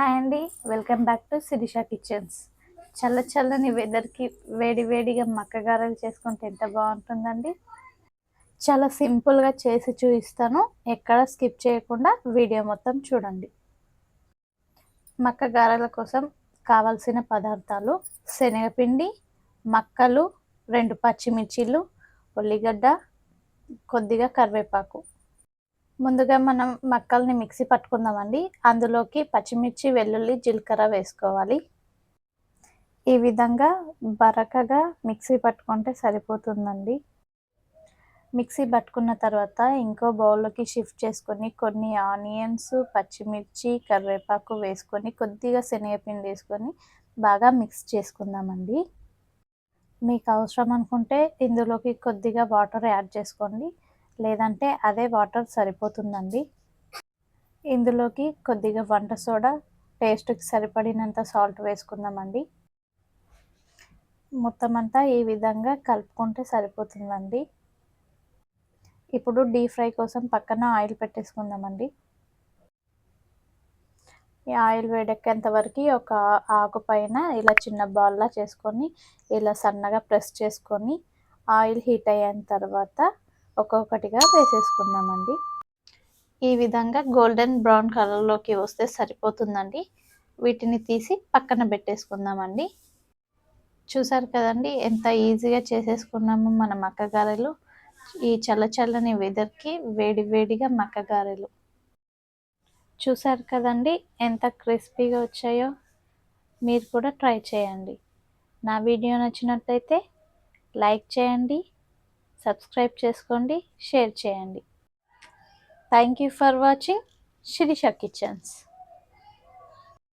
Hi అండి. Welcome back to Shirisha Kitchens. చల్ల చల్లని వెదర్కి వేడి వేడిగా మక్కగారలు చేసుకుంటే ఎంత బాగుంటుందండి? చాలా సింపుల్గా చేసి చూపిస్తాను. ఎక్కడ స్కిప్ చేయకుండా వీడియో మొత్తం చూడండి. మక్కగారల కోసం కావాల్సిన పదార్థాలు శనగపిండి మక్కలు రెండు పచ్చిమిర్చీలు ఉల్లిగడ్డ కొద్దిగా కరివేపాకు. ముందుగా మనం మక్కల్ని మిక్సీ పట్టుకుందామండి. అందులోకి పచ్చిమిర్చి వెల్లుల్లి జీలకర్ర వేసుకోవాలి. ఈ విధంగా బరకగా మిక్సీ పట్టుకుంటే సరిపోతుందండి. మిక్సీ పట్టుకున్న తర్వాత ఇంకో బౌల్లోకి షిఫ్ట్ చేసుకొని కొన్ని ఆనియన్స్ పచ్చిమిర్చి కరివేపాకు వేసుకొని కొద్దిగా శనగపిండి వేసుకొని బాగా మిక్స్ చేసుకుందామండి. మీకు అవసరం అనుకుంటే ఇందులోకి కొద్దిగా వాటర్ యాడ్ చేసుకోండి. లేదంటే అదే వాటర్ సరిపోతుందండి. ఇందులోకి కొద్దిగా వంట సోడా టేస్ట్కి సరిపడినంత సాల్ట్ వేసుకుందామండి. మొత్తం అంతా ఈ విధంగా కలుపుకుంటే సరిపోతుందండి. ఇప్పుడు డీప్ ఫ్రై కోసం పక్కన ఆయిల్ పెట్టేసుకుందామండి. ఈ ఆయిల్ వేడెక్కేంత వరకు ఒక ఆకు పైన ఇలా చిన్న బాల్లా చేసుకొని ఇలా సన్నగా ప్రెస్ చేసుకొని ఆయిల్ హీట్ అయిన తర్వాత ఒక్కొక్కటిగా వేసేసుకుందామండి. ఈ విధంగా గోల్డెన్ బ్రౌన్ కలర్లోకి వస్తే సరిపోతుందండి. వీటిని తీసి పక్కన పెట్టేసుకుందామండి. చూసారు కదండి ఎంత ఈజీగా చేసేసుకున్నాము మన మక్కగారెలు. ఈ చల్ల చల్లని వెదర్కి వేడి వేడిగా మక్కగారెలు. చూసారు కదండి ఎంత క్రిస్పీగా వచ్చాయో. మీరు కూడా ట్రై చేయండి. నా వీడియో నచ్చినట్లయితే లైక్ చేయండి సబ్స్క్రైబ్ చేసుకోండి షేర్ చేయండి. Thank you for watching Shirisha Kitchens